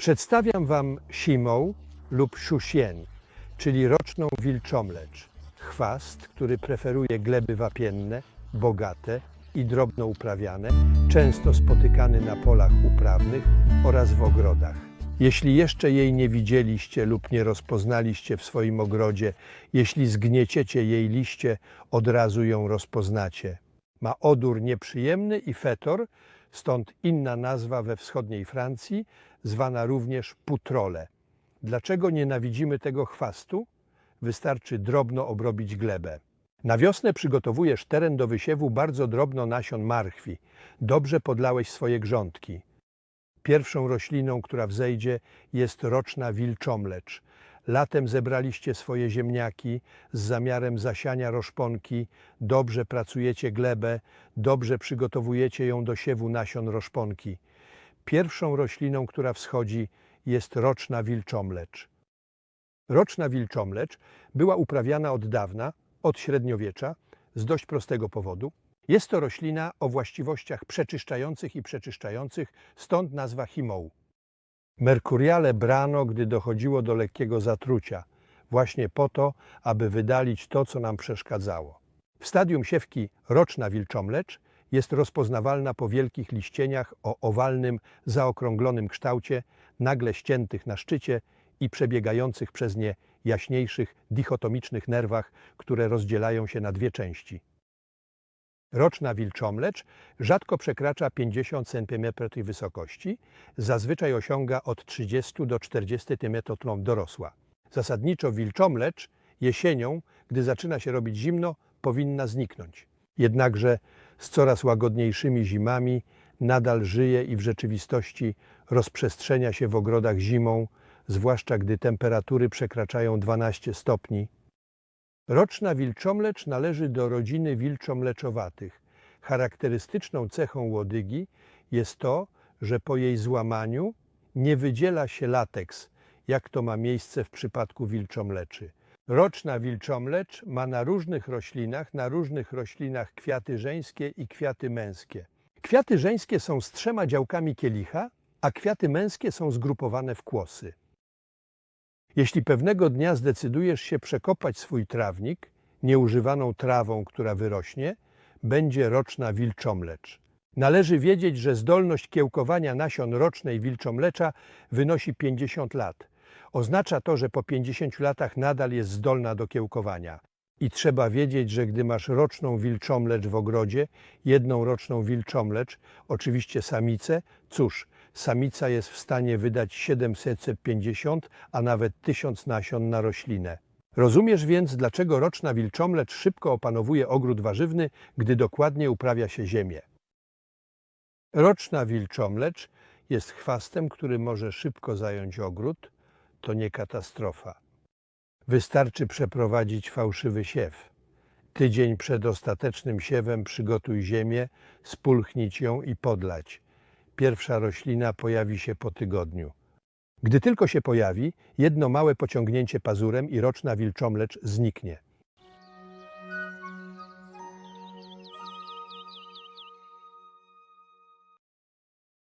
Przedstawiam Wam simą lub siusien, czyli roczną wilczomlecz. Chwast, który preferuje gleby wapienne, bogate i drobno uprawiane, często spotykany na polach uprawnych oraz w ogrodach. Jeśli jeszcze jej nie widzieliście lub nie rozpoznaliście w swoim ogrodzie, jeśli zgnieciecie jej liście, od razu ją rozpoznacie. Ma odór nieprzyjemny i fetor, stąd inna nazwa we wschodniej Francji, zwana również putrole. Dlaczego nienawidzimy tego chwastu? Wystarczy drobno obrobić glebę. Na wiosnę przygotowujesz teren do wysiewu bardzo drobno nasion marchwi. Dobrze podlałeś swoje grządki. Pierwszą rośliną, która wzejdzie, jest roczna wilczomlecz. Latem zebraliście swoje ziemniaki z zamiarem zasiania roszponki, dobrze pracujecie glebę, dobrze przygotowujecie ją do siewu nasion roszponki. Pierwszą rośliną, która wschodzi, jest roczna wilczomlecz. Roczna wilczomlecz była uprawiana od dawna, od średniowiecza, z dość prostego powodu. Jest to roślina o właściwościach przeczyszczających i przeczyszczających, stąd nazwa chimołu. Merkuriale brano, gdy dochodziło do lekkiego zatrucia, właśnie po to, aby wydalić to, co nam przeszkadzało. W stadium siewki roczna wilczomlecz jest rozpoznawalna po wielkich liścieniach o owalnym, zaokrąglonym kształcie, nagle ściętych na szczycie i przebiegających przez nie jaśniejszych, dichotomicznych nerwach, które rozdzielają się na dwie części. Roczna wilczomlecz rzadko przekracza 50 cm wysokości, zazwyczaj osiąga od 30 do 40 cm dorosła. Zasadniczo wilczomlecz jesienią, gdy zaczyna się robić zimno, powinna zniknąć. Jednakże z coraz łagodniejszymi zimami nadal żyje i w rzeczywistości rozprzestrzenia się w ogrodach zimą, zwłaszcza gdy temperatury przekraczają 12 stopni. Roczna wilczomlecz należy do rodziny wilczomleczowatych. Charakterystyczną cechą łodygi jest to, że po jej złamaniu nie wydziela się lateks, jak to ma miejsce w przypadku wilczomleczy. Roczna wilczomlecz ma na różnych roślinach, na różnych roślinach kwiaty żeńskie i kwiaty męskie. Kwiaty żeńskie są z trzema działkami kielicha, a kwiaty męskie są zgrupowane w kłosy. Jeśli pewnego dnia zdecydujesz się przekopać swój trawnik nieużywaną trawą, która wyrośnie, będzie roczna wilczomlecz. Należy wiedzieć, że zdolność kiełkowania nasion rocznej wilczomlecza wynosi 50 lat. Oznacza to, że po 50 latach nadal jest zdolna do kiełkowania. I trzeba wiedzieć, że gdy masz roczną wilczomlecz w ogrodzie, jedną roczną wilczomlecz, oczywiście samicę, cóż, samica jest w stanie wydać 750, a nawet 1000 nasion na roślinę. Rozumiesz więc, dlaczego roczna wilczomlecz szybko opanowuje ogród warzywny, gdy dokładnie uprawia się ziemię. Roczna wilczomlecz jest chwastem, który może szybko zająć ogród. To nie katastrofa. Wystarczy przeprowadzić fałszywy siew. Tydzień przed ostatecznym siewem przygotuj ziemię, spulchnić ją i podlać. Pierwsza roślina pojawi się po tygodniu. Gdy tylko się pojawi, jedno małe pociągnięcie pazurem i roczna wilczomlecz zniknie.